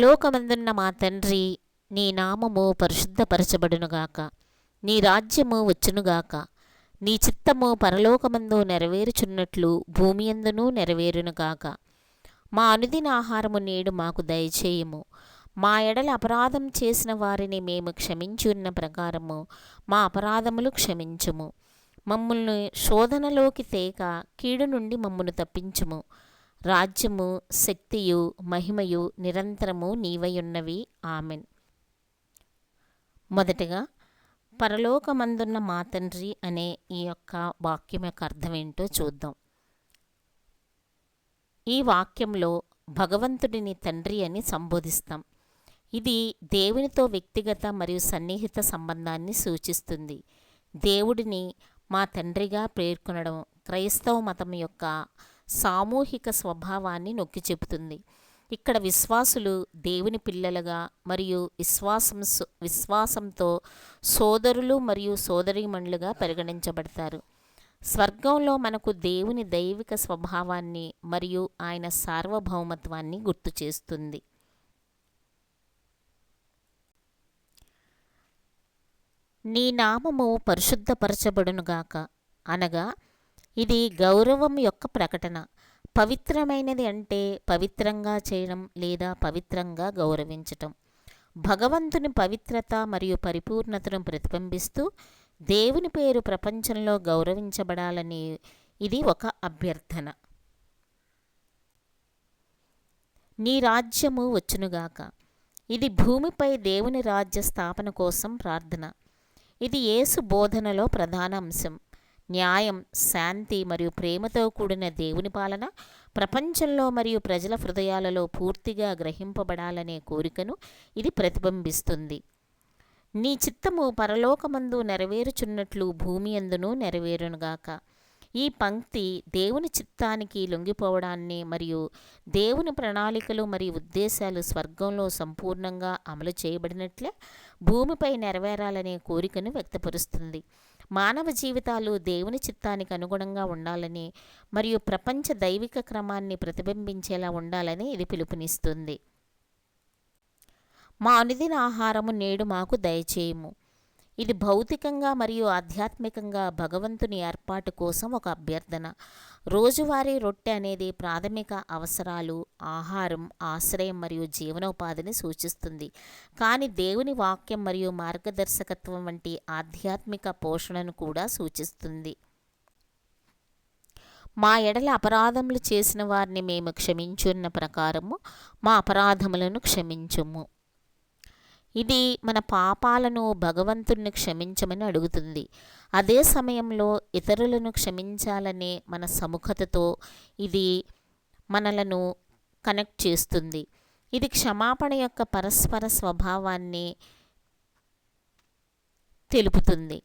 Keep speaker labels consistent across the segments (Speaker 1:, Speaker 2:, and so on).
Speaker 1: లోకమందున్న మా తండ్రి నీ నామము పరిశుద్ధపరచబడునుగాక. నీ రాజ్యము వచ్చునుగాక. నీ చిత్తము పరలోకమందు నెరవేరుచున్నట్లు భూమి ఎందునూ నెరవేరునుగాక. మా అనుదిన ఆహారము నేడు మాకు దయచేయము. మా ఎడల అపరాధం చేసిన వారిని మేము క్షమించి ఉన్న ప్రకారము మా అపరాధములు క్షమించుము. మమ్మల్ని శోధనలోకి తేక కీడు నుండి మమ్మను తప్పించుము. రాజ్యము శక్తియు మహిమయు నిరంతరము నీవయున్నవి. ఆమెన్. మొదటగా పరలోకమందున్న మా తండ్రి అనే ఈ యొక్క వాక్యం యొక్క అర్థం ఏంటో చూద్దాం. ఈ వాక్యంలో భగవంతుడిని తండ్రి అని సంబోధిస్తాం. ఇది దేవునితో వ్యక్తిగత మరియు సన్నిహిత సంబంధాన్ని సూచిస్తుంది. దేవుడిని మా తండ్రిగా పేర్కొనడం క్రైస్తవ మతం యొక్క సామూహిక స్వభావాన్ని నొక్కి చెబుతుంది. ఇక్కడ విశ్వాసులు దేవుని పిల్లలుగా మరియు విశ్వాసం విశ్వాసంతో సోదరులు మరియు సోదరిమణులుగా పరిగణించబడతారు. స్వర్గంలో మనకు దేవుని దైవిక స్వభావాన్ని మరియు ఆయన సార్వభౌమత్వాన్ని గుర్తు చేస్తుంది. నీ నామము పరిశుద్ధపరచబడునుగాక అనగా ఇది గౌరవం యొక్క ప్రకటన. పవిత్రమైనది అంటే పవిత్రంగా చేయడం లేదా పవిత్రంగా గౌరవించటం. భగవంతుని పవిత్రత మరియు పరిపూర్ణతను ప్రతిబింబిస్తూ దేవుని పేరు ప్రపంచంలో గౌరవించబడాలని ఇది ఒక అభ్యర్థన. నీ రాజ్యము వచ్చునుగాక. ఇది భూమిపై దేవుని రాజ్య స్థాపన కోసం ప్రార్థన. ఇది యేసు బోధనలో ప్రధాన అంశం. న్యాయం శాంతి మరియు ప్రేమతో కూడిన దేవుని పాలన ప్రపంచంలో మరియు ప్రజల హృదయాలలో పూర్తిగా గ్రహింపబడాలనే కోరికను ఇది ప్రతిబింబిస్తుంది. నీ చిత్తము పరలోకమందు నెరవేరుచున్నట్లు భూమి అందును నెరవేరునుగాక ఈ పంక్తి దేవుని చిత్తానికి లొంగిపోవడాన్ని మరియు దేవుని ప్రణాళికలు మరియు ఉద్దేశాలు స్వర్గంలో సంపూర్ణంగా అమలు చేయబడినట్లే భూమిపై నెరవేరాలనే కోరికను వ్యక్తపరుస్తుంది. మానవ జీవితాలు దేవుని చిత్తానికి అనుగుణంగా ఉండాలని మరియు ప్రపంచ దైవిక క్రమాన్ని ప్రతిబింబించేలా ఉండాలని ఇది పిలుపునిస్తుంది. మా అనుదిన ఆహారము నేడు మాకు దయచేయము. ఇది భౌతికంగా మరియు ఆధ్యాత్మికంగా భగవంతుని ఏర్పాటు కోసం ఒక అభ్యర్థన. రోజువారీ రొట్టె అనేది ప్రాథమిక అవసరాలు ఆహారం ఆశ్రయం మరియు జీవనోపాధిని సూచిస్తుంది. కానీ దేవుని వాక్యం మరియు మార్గదర్శకత్వం వంటి ఆధ్యాత్మిక పోషణను కూడా సూచిస్తుంది. మా ఎడల అపరాధములు చేసిన వారిని మేము క్షమించున్న ప్రకారము మా అపరాధములను క్షమించుము. ఇది మన పాపాలను భగవంతుణ్ణి క్షమించమని అడుగుతుంది. అదే సమయంలో ఇతరులను క్షమించాలనే మన సముఖతతో ఇది మనలను కనెక్ట్ చేస్తుంది. ఇది క్షమాపణ యొక్క పరస్పర స్వభావాన్ని తెలుపుతుంది.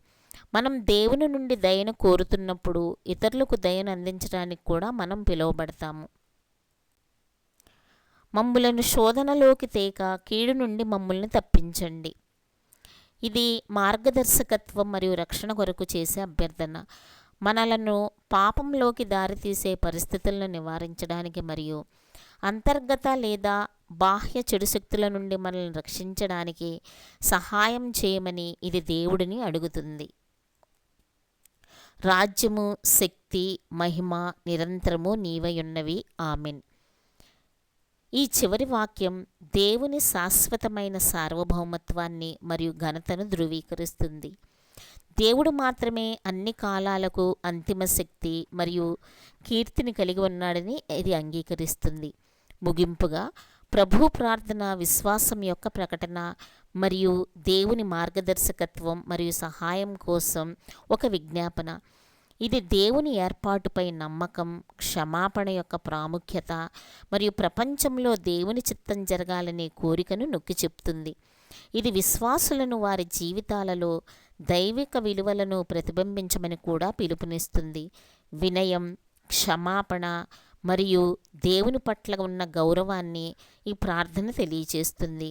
Speaker 1: మనం దేవుని నుండి దయను కోరుతున్నప్పుడు ఇతరులకు దయను అందించడానికి కూడా మనం పిలువబడతాము. మమ్ములను శోధనలోకి తేక కీడు నుండి మమ్ములను తప్పించండి. ఇది మార్గదర్శకత్వం మరియు రక్షణ కొరకు చేసే అభ్యర్థన. మనలను పాపంలోకి దారితీసే పరిస్థితులను నివారించడానికి మరియు అంతర్గత లేదా బాహ్య చెడు శక్తుల నుండి మనల్ని రక్షించడానికి సహాయం చేయమని ఇది దేవుడిని అడుగుతుంది. రాజ్యము శక్తి మహిమ నిరంతరము నీవయున్నవి ఆమెన్. ఈ చివరి వాక్యం దేవుని శాశ్వతమైన సార్వభౌమత్వాన్ని మరియు ఘనతను ధృవీకరిస్తుంది. దేవుడు మాత్రమే అన్ని కాలాలకు అంతిమ శక్తి మరియు కీర్తిని కలిగి ఉన్నాడని ఇది అంగీకరిస్తుంది. ముగింపుగా ప్రభు ప్రార్థన విశ్వాసం యొక్క ప్రకటన మరియు దేవుని మార్గదర్శకత్వం మరియు సహాయం కోసం ఒక విజ్ఞాపన. ఇది దేవుని ఏర్పాటుపై నమ్మకం క్షమాపణ యొక్క ప్రాముఖ్యత మరియు ప్రపంచంలో దేవుని చిత్తం జరగాలనే కోరికను నొక్కి చెప్తుంది. ఇది విశ్వాసులను వారి జీవితాలలో దైవిక విలువలను ప్రతిబింబించమని కూడా పిలుపునిస్తుంది. వినయం క్షమాపణ మరియు దేవుని పట్ల ఉన్న గౌరవాన్ని ఈ ప్రార్థన తెలియజేస్తుంది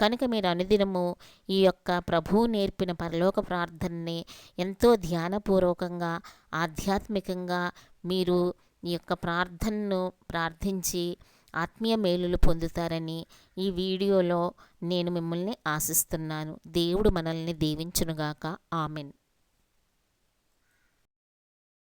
Speaker 1: కనుక మీరు అనుదినము ఈ యొక్క ప్రభువు నేర్పిన పరలోక ప్రార్థనని ఎంతో ధ్యానపూర్వకంగా ఆధ్యాత్మికంగా మీరు ఈ యొక్క ప్రార్థనను ప్రార్థించి ఆత్మీయ మేలులు పొందుతారని ఈ వీడియోలో నేను మిమ్మల్ని ఆశిస్తున్నాను. దేవుడు మనల్ని దీవించునుగాక. ఆమెన్.